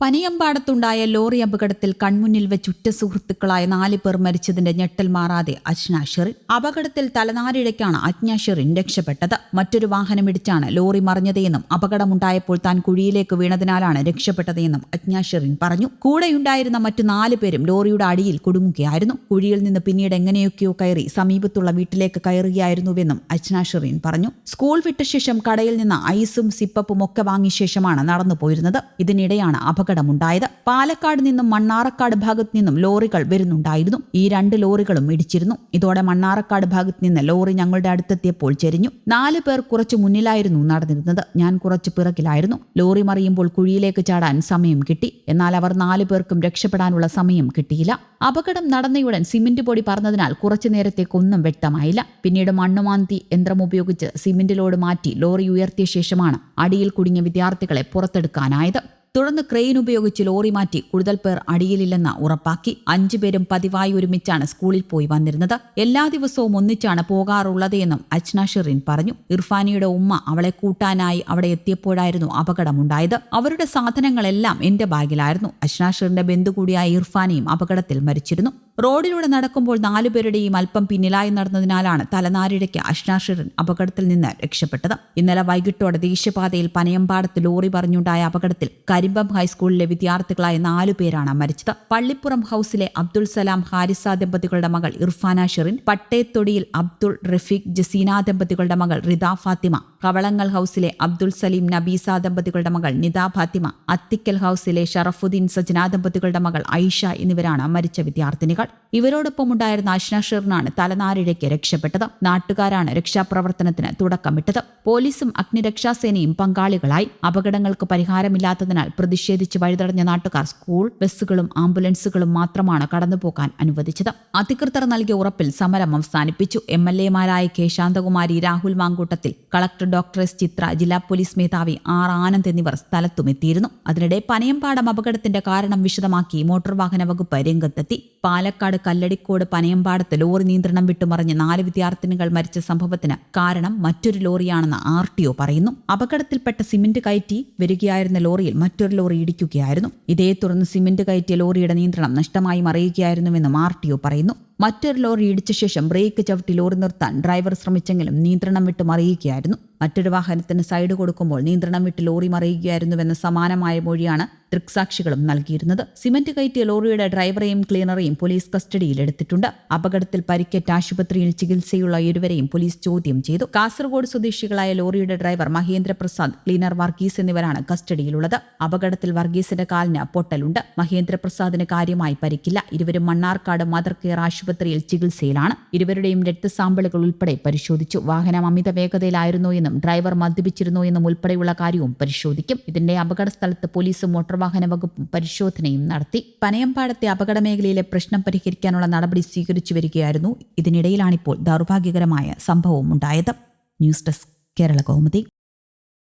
പനിയമ്പാടത്തുണ്ടായ lorry അപകടത്തിൽ കൺമുന്നിൽ വെച്ച് ഉറ്റ സുഹൃത്തുക്കളായ നാല് പേർ മരിച്ചതിന്റെ ഞെട്ടൽ മാറാതെ അജ്നാഷെറിൻ അപകടത്തിൽ തലനാരിഴയ്ക്കാണ് അജ്ഞാഷെറിൻ രക്ഷപ്പെട്ടത്. മറ്റൊരു വാഹനമിടിച്ചാണ് ലോറി മറിഞ്ഞതെന്നും അപകടമുണ്ടായപ്പോൾ താൻ കുഴിയിലേക്ക് വീണതിനാലാണ് രക്ഷപ്പെട്ടതെന്നും അജ്ഞാഷെറിൻ പറഞ്ഞു. കൂടെയുണ്ടായിരുന്ന മറ്റു നാല് പേരും ലോറിയുടെ അടിയിൽ കുടുങ്ങുകയായിരുന്നു. കുഴിയിൽ നിന്ന് പിന്നീട് എങ്ങനെയൊക്കെയോ കയറി സമീപത്തുള്ള വീട്ടിലേക്ക് കയറുകയായിരുന്നുവെന്നും അജ്നാഷെറിൻ പറഞ്ഞു. സ്കൂൾ വിട്ട ശേഷം കടയിൽ നിന്ന് ഐസും സിപ്പപ്പും ഒക്കെ വാങ്ങിയ ശേഷമാണ് നടന്നു പോയിരുന്നത് ഇതിനിടെയാണ് അപകടമുണ്ടായത്. പാലക്കാട് നിന്നും മണ്ണാറക്കാട് ഭാഗത്ത് നിന്നും ലോറികൾ വരുന്നുണ്ടായിരുന്നു. ഈ രണ്ട് ലോറികളും ഇടിച്ചിരുന്നു. ഇതോടെ മണ്ണാറക്കാട് ഭാഗത്ത് നിന്ന് ലോറി ഞങ്ങളുടെ അടുത്തെത്തിയപ്പോൾ ചെരിഞ്ഞു. നാല് പേർ കുറച്ച് മുന്നിലായിരുന്നു നടന്നിരുന്നത്. ഞാൻ കുറച്ച് പിറകിലായിരുന്നു. ലോറി മറിയുമ്പോൾ കുഴിയിലേക്ക് ചാടാൻ സമയം കിട്ടി. എന്നാൽ അവർ നാല് പേർക്കും രക്ഷപ്പെടാനുള്ള സമയം കിട്ടിയില്ല. അപകടം നടന്നയുടൻ സിമന്റ് പൊടി പറഞ്ഞതിനാൽ കുറച്ചു നേരത്തേക്കൊന്നും വ്യക്തമായില്ല. പിന്നീട് മണ്ണുമാന്തി യന്ത്രം ഉപയോഗിച്ച് സിമന്റ് ലോഡ് മാറ്റി ലോറി ഉയർത്തിയ ശേഷമാണ് അടിയിൽ കുടുങ്ങിയ വിദ്യാർത്ഥികളെ പുറത്തെടുക്കാനായത്. തുടർന്ന് ക്രെയിൻ ഉപയോഗിച്ച് ലോറി മാറ്റി കൂടുതൽ പേർ അടിയിലില്ലെന്ന് ഉറപ്പാക്കി. അഞ്ചുപേരും പതിവായി ഒരുമിച്ചാണ് സ്കൂളിൽ പോയി വന്നിരുന്നത്. എല്ലാ ദിവസവും ഒന്നിച്ചാണ് പോകാറുള്ളത് എന്നും അജ്ന ഷെറിൻ പറഞ്ഞു. ഇർഫാനിയുടെ ഉമ്മ അവളെ കൂട്ടാനായി അവിടെ എത്തിയപ്പോഴായിരുന്നു അപകടമുണ്ടായത്. അവരുടെ സാധനങ്ങളെല്ലാം എന്റെ ബാഗിലായിരുന്നു. അജ്ന ഷെറിന്റെ ബന്ധു കൂടിയായ ഇർഫാനിയും അപകടത്തിൽ മരിച്ചിരുന്നു. റോഡിലൂടെ നടക്കുമ്പോൾ നാലുപേരുടെയും അല്പം പിന്നിലായി നടന്നതിനാലാണ് തലനാരിഴയ്ക്ക് അഷ്നാഷിറിൻ അപകടത്തിൽ നിന്ന് രക്ഷപ്പെട്ടത്. ഇന്നലെ വൈകിട്ടോടെ ദേശീയപാതയിൽ പനയമ്പാടത്ത് ലോറി പറഞ്ഞുണ്ടായ അപകടത്തിൽ കരിമ്പം ഹൈസ്കൂളിലെ വിദ്യാർത്ഥികളായ നാലു പേരാണ് മരിച്ചത്. പള്ളിപ്പുറം ഹൌസിലെ അബ്ദുൾ സലാം ഹാരിസ ദമ്പതികളുടെ മകൾ ഇർഫാന ഷെറിൻ പട്ടേത്തൊടിയിൽ അബ്ദുൾ റഫീഖ് ജസീന ദമ്പതികളുടെ മകൾ റിദ ഫാത്തിമ കവളങ്ങൽ ഹൗസിലെ അബ്ദുൾ സലീം നബീസ ദമ്പതികളുടെ മകൾ നിതാ ഫാത്തിമ അത്തിക്കൽ ഹൗസിലെ ഷറഫുദ്ദീൻ സജ്ന ദമ്പതികളുടെ മകൾ ഐഷ എന്നിവരാണ് മരിച്ച വിദ്യാർത്ഥിനികൾ. ഇവരോടൊപ്പം ഉണ്ടായിരുന്ന അഷ്ന ഷെറിനാണ് തലനാരിഴയ്ക്ക് രക്ഷപ്പെട്ടത്. നാട്ടുകാരാണ് രക്ഷാപ്രവർത്തനത്തിന് തുടക്കമിട്ടത്. പോലീസും അഗ്നിരക്ഷാസേനയും പങ്കാളികളായി. അപകടങ്ങൾക്ക് പരിഹാരമില്ലാത്തതിനാൽ പ്രതിഷേധിച്ച് വഴിതടഞ്ഞ നാട്ടുകാർ സ്കൂൾ ബസ്സുകളും ആംബുലൻസുകളും മാത്രമാണ് കടന്നുപോകാൻ അനുവദിച്ചത്. അധികൃതർ നൽകിയ ഉറപ്പിൽ സമരം അവസാനിപ്പിച്ചു. M L എമാരായ K Shanthakumari Rahul Mamkootathil collector doctor S Chithra ജില്ലാ പോലീസ് മേധാവി ആർ ആനന്ദ് എന്നിവർ സ്ഥലത്തുമെത്തിയിരുന്നു. അതിനിടെ പനയമ്പാടം അപകടത്തിന്റെ കാരണം വിശദമാക്കി മോട്ടോർ വാഹന വകുപ്പ് രംഗത്തെത്തി. പാലക്കാട് കല്ലടിക്കോട് പനയമ്പാടത്ത് ലോറി നിയന്ത്രണം വിട്ടുമറിഞ്ഞ് നാല് വിദ്യാർത്ഥിനികൾ മരിച്ച സംഭവത്തിന് കാരണം മറ്റൊരു ലോറിയാണെന്ന് ആർ ടി ഒ പറയുന്നു. അപകടത്തിൽപ്പെട്ട സിമന്റ് കയറ്റി വരികയായിരുന്ന ലോറിയിൽ മറ്റൊരു ലോറി ഇടിക്കുകയായിരുന്നു. ഇതേ തുടർന്ന് സിമന്റ് കയറ്റിയ ലോറിയുടെ നിയന്ത്രണം നഷ്ടമായി മറിയുകയായിരുന്നുവെന്നും ആർ ടി ഒ പറയുന്നു. മറ്റൊരു ലോറി ഇടിച്ച ശേഷം ബ്രേക്ക് ചവിട്ടി ലോറി നിർത്താൻ ഡ്രൈവർ ശ്രമിച്ചെങ്കിലും നിയന്ത്രണം വിട്ട് മറിയുകയായിരുന്നു. മറ്റൊരു വാഹനത്തിന് സൈഡ് കൊടുക്കുമ്പോൾ നിയന്ത്രണം വിട്ട് ലോറി മറിയുകയായിരുന്നുവെന്ന സമാനമായ മൊഴിയാണ് ദൃക്സാക്ഷികളും നൽകിയിരുന്നത്. സിമന്റ് കയറ്റിയ ലോറിയുടെ ഡ്രൈവറെയും ക്ലീനറെയും പോലീസ് കസ്റ്റഡിയിൽ എടുത്തിട്ടുണ്ട്. അപകടത്തിൽ പരിക്കേറ്റ ആശുപത്രിയിൽ ചികിത്സയുള്ള ഇരുവരെയും പോലീസ് ചോദ്യം ചെയ്തു. കാസർഗോഡ് സ്വദേശികളായ ലോറിയുടെ ഡ്രൈവർ മഹേന്ദ്രപ്രസാദ് ക്ലീനർ വർഗീസ് എന്നിവരാണ് കസ്റ്റഡിയിലുള്ളത്. അപകടത്തിൽ വർഗീസിന്റെ കാലിന് പൊട്ടലുണ്ട്. മഹേന്ദ്ര പ്രസാദിന് കാര്യമായി പരിക്കില്ല. ഇരുവരും മണ്ണാർക്കാട് മദർ കെയർ ആശുപത്രിയിൽ ചികിത്സയിലാണ്. ഇരുവരുടെയും രക്തസാമ്പിളുകൾ ഉൾപ്പെടെ പരിശോധിച്ചു. വാഹനം അമിത വേഗതയിലായിരുന്നോ എന്നും ഡ്രൈവർ മദ്യപിച്ചിരുന്നോ എന്നും ഉൾപ്പെടെയുള്ള കാര്യവും പരിശോധിക്കും. ഇതിന്റെ അപകട സ്ഥലത്ത് പോലീസും മോട്ടോർ വാഹന വകുപ്പും പരിശോധനയും നടത്തി. പനയമ്പാടത്തെ അപകട മേഖലയിലെ പ്രശ്നം പരിഹരിക്കാനുള്ള നടപടി സ്വീകരിച്ചു വരികയായിരുന്നു. ഇതിനിടയിലാണിപ്പോൾ ദൗർഭാഗ്യകരമായ സംഭവം ഉണ്ടായത് ന്യൂസ് ഡെസ്ക് കേരള കൗമുദി.